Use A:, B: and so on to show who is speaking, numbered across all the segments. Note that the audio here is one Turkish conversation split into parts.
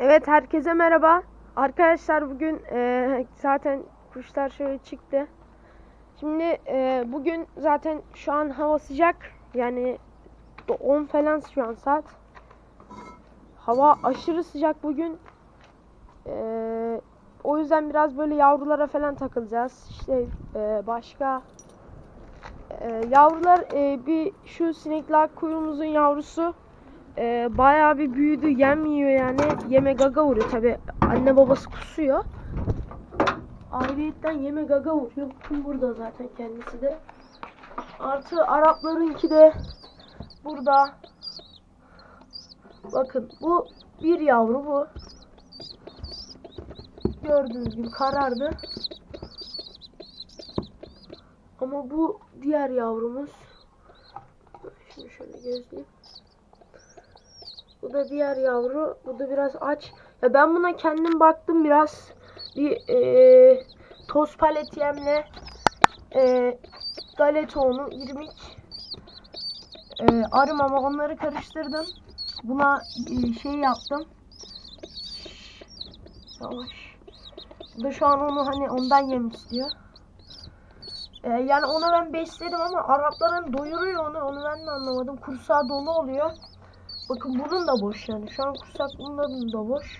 A: Evet herkese merhaba. Arkadaşlar bugün e, zaten kuşlar şöyle çıktı. Şimdi e, bugün zaten şu an hava sıcak. Yani 10 falan şu an saat. Hava aşırı sıcak bugün. E, o yüzden biraz böyle yavrulara falan takılacağız. İşte e, başka e, yavrular e, bir şu sinekler kuyruğumuzun yavrusu e, bayağı bir büyüdü. Yem yiyor yani. Yeme gaga vuruyor. Tabi anne babası kusuyor. Ayrıyetten yeme gaga vuruyor. Bakın burada zaten kendisi de. Artı Araplarınki de burada. Bakın bu bir yavru bu. Gördüğünüz gibi karardı. Ama bu diğer yavrumuz. Şimdi şöyle gözleyeyim. Bu da diğer yavru. Bu da biraz aç. Ya ben buna kendim baktım biraz. Bir e, toz palet yemle e, galeta irmik e, arım ama onları karıştırdım. Buna e, şey yaptım. Yavaş. Bu da şu an onu hani ondan yem istiyor. E, yani onu ben besledim ama Arapların doyuruyor onu. Onu ben de anlamadım. Kursağı dolu oluyor. Bakın bunun da boş yani. Şu an kursak bunun da boş.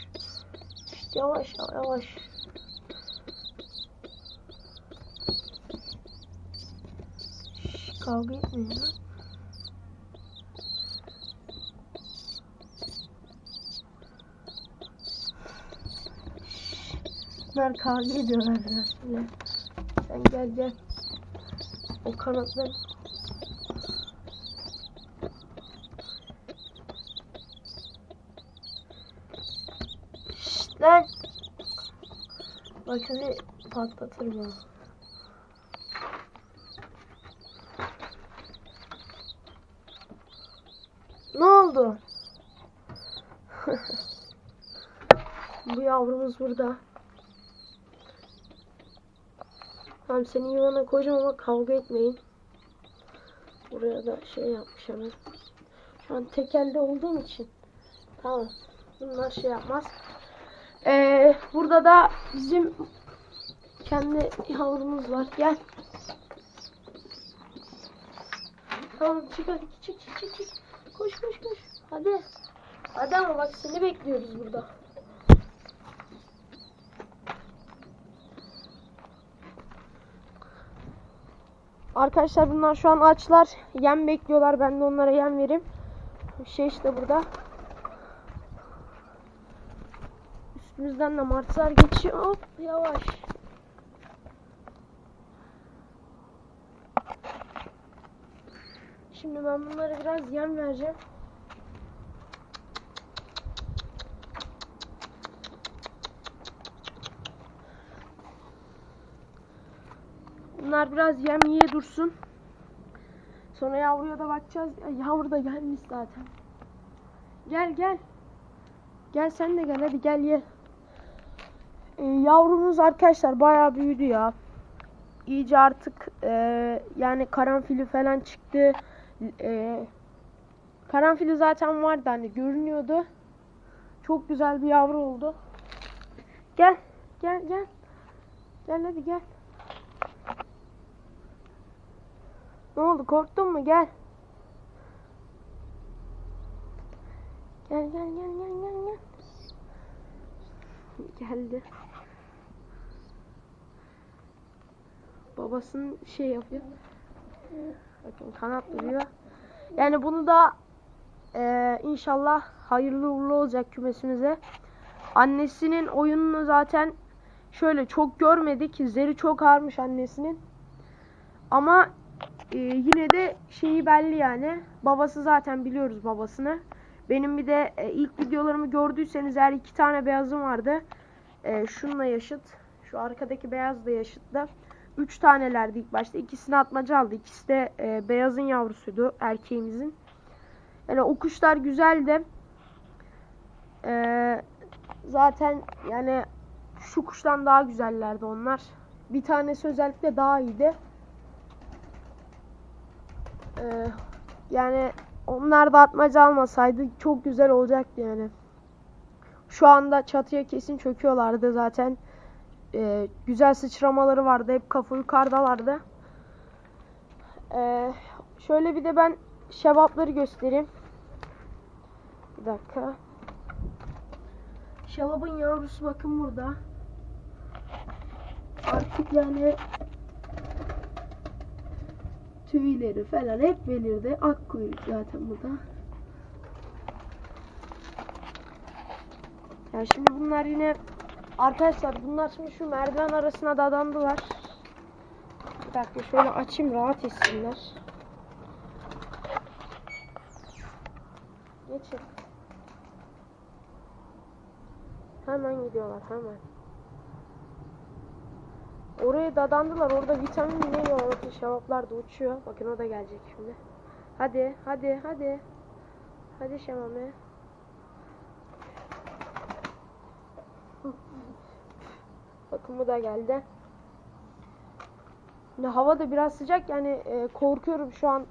A: İşte yavaş yavaş. Şş, kavga etmeyin lan. Bunlar kavga ediyorlar biraz bile. Sen gel gel. O kanatlar lan. Bak seni patlatırım ha. Ne oldu? Bu yavrumuz burada. Tamam seni yuvana koyacağım ama kavga etmeyin. Buraya da şey yapmış hemen. Şu an tekelde olduğum için. Tamam. Bunlar şey yapmaz. Ee, burada da bizim kendi yavrumuz var. Gel. Tamam çık hadi çık çık çık çık. Koş koş koş. Hadi. Hadi ama bak seni bekliyoruz burada. Arkadaşlar bunlar şu an açlar. Yem bekliyorlar. Ben de onlara yem vereyim. Şey işte burada. Üstümüzden de martılar geçiyor. Hop yavaş. Şimdi ben bunlara biraz yem vereceğim. Bunlar biraz yem yiye dursun. Sonra yavruya da bakacağız. Ya, Yavru da gelmiş zaten. Gel gel. Gel sen de gel hadi gel ye. Ee, yavrumuz arkadaşlar bayağı büyüdü ya. İyice artık e, yani karanfili falan çıktı. E, karanfili zaten vardı hani görünüyordu. Çok güzel bir yavru oldu. Gel gel gel. Gel hadi gel. Ne oldu korktun mu gel. Gel gel gel gel gel gel. Geldi. babasının şey yapıyor. Bakın kanat duruyor. Yani bunu da e, inşallah hayırlı uğurlu olacak kümesimize. Annesinin oyununu zaten şöyle çok görmedik. Zeri çok ağırmış annesinin. Ama e, yine de şeyi belli yani. Babası zaten biliyoruz babasını. Benim bir de e, ilk videolarımı gördüyseniz eğer iki tane beyazım vardı. E, şununla yaşıt. Şu arkadaki beyaz da yaşıt. 3 tanelerdi ilk başta. İkisini atmaca aldı. İkisi de e, beyazın yavrusuydu erkeğimizin. Yani o kuşlar güzel de e, zaten yani şu kuştan daha güzellerdi onlar. Bir tanesi özellikle daha iyiydi. E, yani onlar da atmaca almasaydı çok güzel olacaktı yani. Şu anda çatıya kesin çöküyorlardı zaten. Ee, güzel sıçramaları vardı. Hep kafa yukarıdalardı. Ee, şöyle bir de ben şevapları göstereyim. Bir dakika. Şevabın yavrusu bakın burada. Artık yani tüyleri falan hep belirdi. Ak kuyruk zaten burada. Yani şimdi bunlar yine arkadaşlar bunlar şimdi şu merdiven arasına dadandılar. Bir dakika şöyle açayım rahat etsinler. Geçin. Hemen gidiyorlar hemen. Oraya dadandılar. Orada vitamin mi ne? Bakın şevaplar da uçuyor. Bakın o da gelecek şimdi. Hadi hadi hadi. Hadi şemame. Bakın bu da geldi. Şimdi hava da biraz sıcak yani e, korkuyorum şu an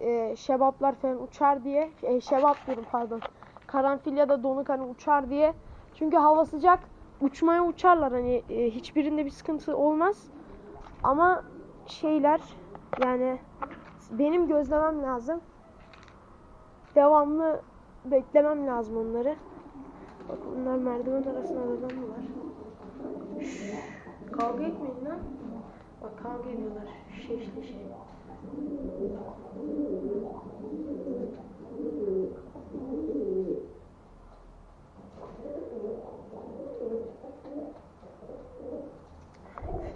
A: e, şebaplar falan uçar diye. E, şebap diyorum pardon. Karanfil ya da donuk hani uçar diye. Çünkü hava sıcak. Uçmaya uçarlar hani e, hiçbirinde bir sıkıntı olmaz. Ama şeyler yani benim gözlemem lazım. Devamlı beklemem lazım onları. Bak bunlar merdiven arasına dadandılar. Şşş, kavga etmeyin lan. Bak kavga ediyorlar. Şeşli şey.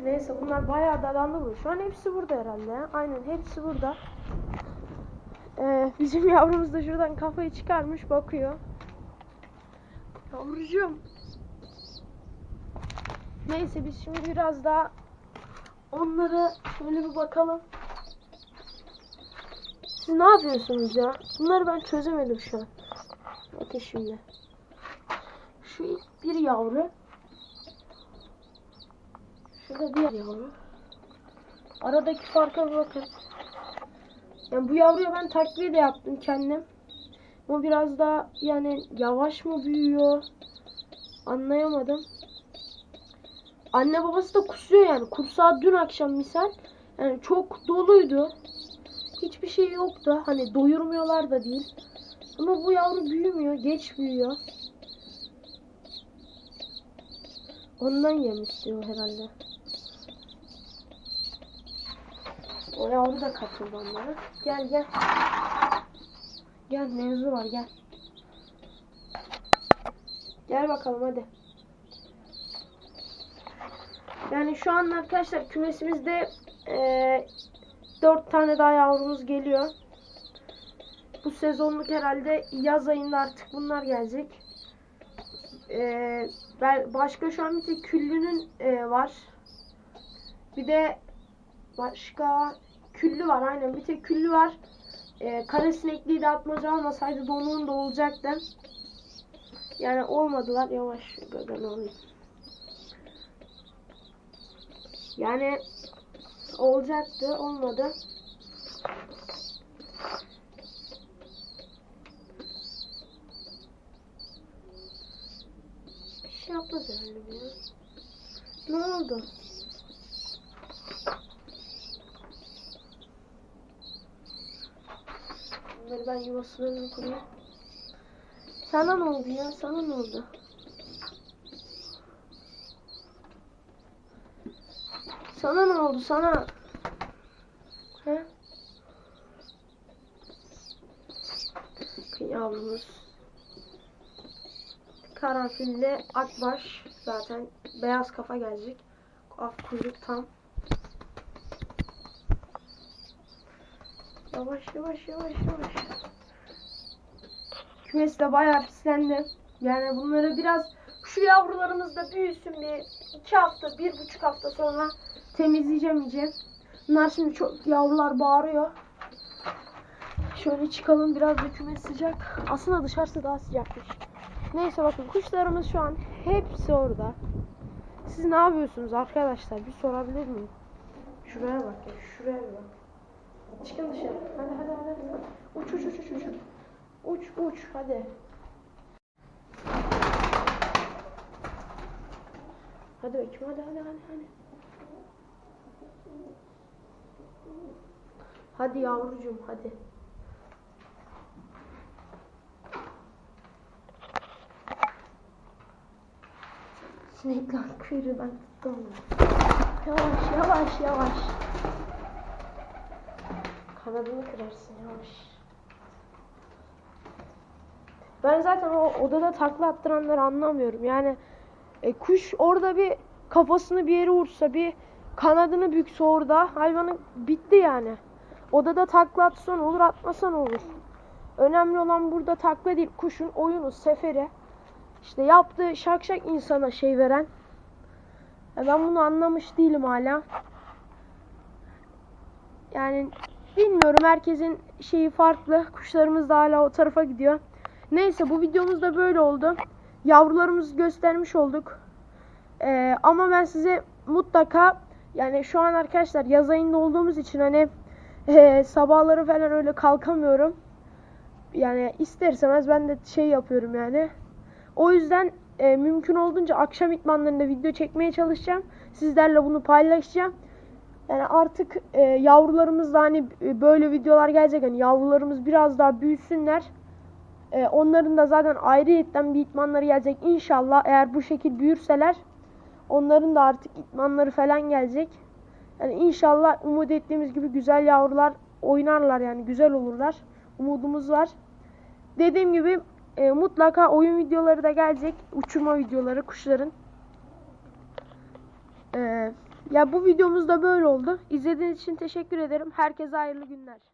A: Neyse bunlar bayağı dalandı bu. Şu an hepsi burada herhalde. Aynen hepsi burada. Ee, bizim yavrumuz da şuradan kafayı çıkarmış bakıyor. Yavrucuğum. Neyse biz şimdi biraz daha onlara şöyle bir bakalım. Siz ne yapıyorsunuz ya? Bunları ben çözemedim şu an. Bakın şimdi. Şu ilk bir yavru. Şurada diğer yavru. Aradaki farka bir bakın. Yani bu yavruya ben takviye de yaptım kendim. Ama biraz daha yani yavaş mı büyüyor? Anlayamadım. Anne babası da kusuyor yani. Kursağı dün akşam misal. Yani çok doluydu. Hiçbir şey yoktu. Hani doyurmuyorlar da değil. Ama bu yavru büyümüyor. Geç büyüyor. Ondan yem istiyor herhalde. O yavru da katıldı onlara. Gel gel. Gel mevzu var gel. Gel bakalım hadi. Yani şu an arkadaşlar kümesimizde eee dört tane daha yavrumuz geliyor. Bu sezonluk herhalde yaz ayında artık bunlar gelecek. Eee ben başka şu an bir tek küllünün eee, var. Bir de başka küllü var aynen bir tek küllü var. Eee kara sinekliği de atmaca olmasaydı donuğun da olacaktı. Yani olmadılar. Yavaş gaganı alayım. Yani olacaktı. Olmadı. Bir şey yapmaz herhalde ya. Ne oldu? Ben yuvasına koyayım. Sana ne oldu ya? Sana ne oldu? Sana ne oldu sana? He? Yavrumuz. Karanfilli akbaş. Zaten beyaz kafa gelecek. Af kuyruk tam. Yavaş yavaş yavaş yavaş. Kümesi de bayağı pislendi. Yani bunları biraz şu yavrularımız da büyüsün bir iki hafta, bir buçuk hafta sonra temizleyeceğim iyice. Bunlar şimdi çok yavrular bağırıyor. Şöyle çıkalım biraz da sıcak. Aslında dışarısı daha sıcakmış. Neyse bakın kuşlarımız şu an hepsi orada. Siz ne yapıyorsunuz arkadaşlar? Bir sorabilir miyim? Şuraya bak ya, şuraya bak. Çıkın dışarı. Hadi hadi. hadi. Uç uç uç uç uç. Uç uç hadi. Hadi bakayım hadi hadi hadi hadi. Hadi yavrucuğum hadi. Sinekler kuyruğu ben tuttum. Yavaş yavaş yavaş. Kanadını kırarsın yavaş. Ben zaten o odada takla attıranları anlamıyorum. Yani e, kuş orada bir kafasını bir yere vursa bir kanadını bükse orada hayvanın bitti yani. Odada takla atsan olur atmasan olur. Önemli olan burada takla değil kuşun oyunu seferi. İşte yaptığı şak şak insana şey veren. Ya ben bunu anlamış değilim hala. Yani bilmiyorum herkesin şeyi farklı. Kuşlarımız da hala o tarafa gidiyor. Neyse bu videomuz da böyle oldu. Yavrularımızı göstermiş olduk. Ee, ama ben size mutlaka yani şu an arkadaşlar yaz ayında olduğumuz için hani e, sabahları falan öyle kalkamıyorum. Yani ister ben de şey yapıyorum yani. O yüzden e, mümkün olduğunca akşam itmanlarında video çekmeye çalışacağım. Sizlerle bunu paylaşacağım. Yani artık e, yavrularımız da hani e, böyle videolar gelecek. Hani yavrularımız biraz daha büyüsünler. E, onların da zaten ayrıyetten bir itmanları gelecek. İnşallah eğer bu şekil büyürseler onların da artık itmanları falan gelecek. Yani inşallah umut ettiğimiz gibi güzel yavrular oynarlar yani güzel olurlar. Umudumuz var. Dediğim gibi e, mutlaka oyun videoları da gelecek. Uçurma videoları kuşların. E, ya bu videomuz da böyle oldu. İzlediğiniz için teşekkür ederim. Herkese hayırlı günler.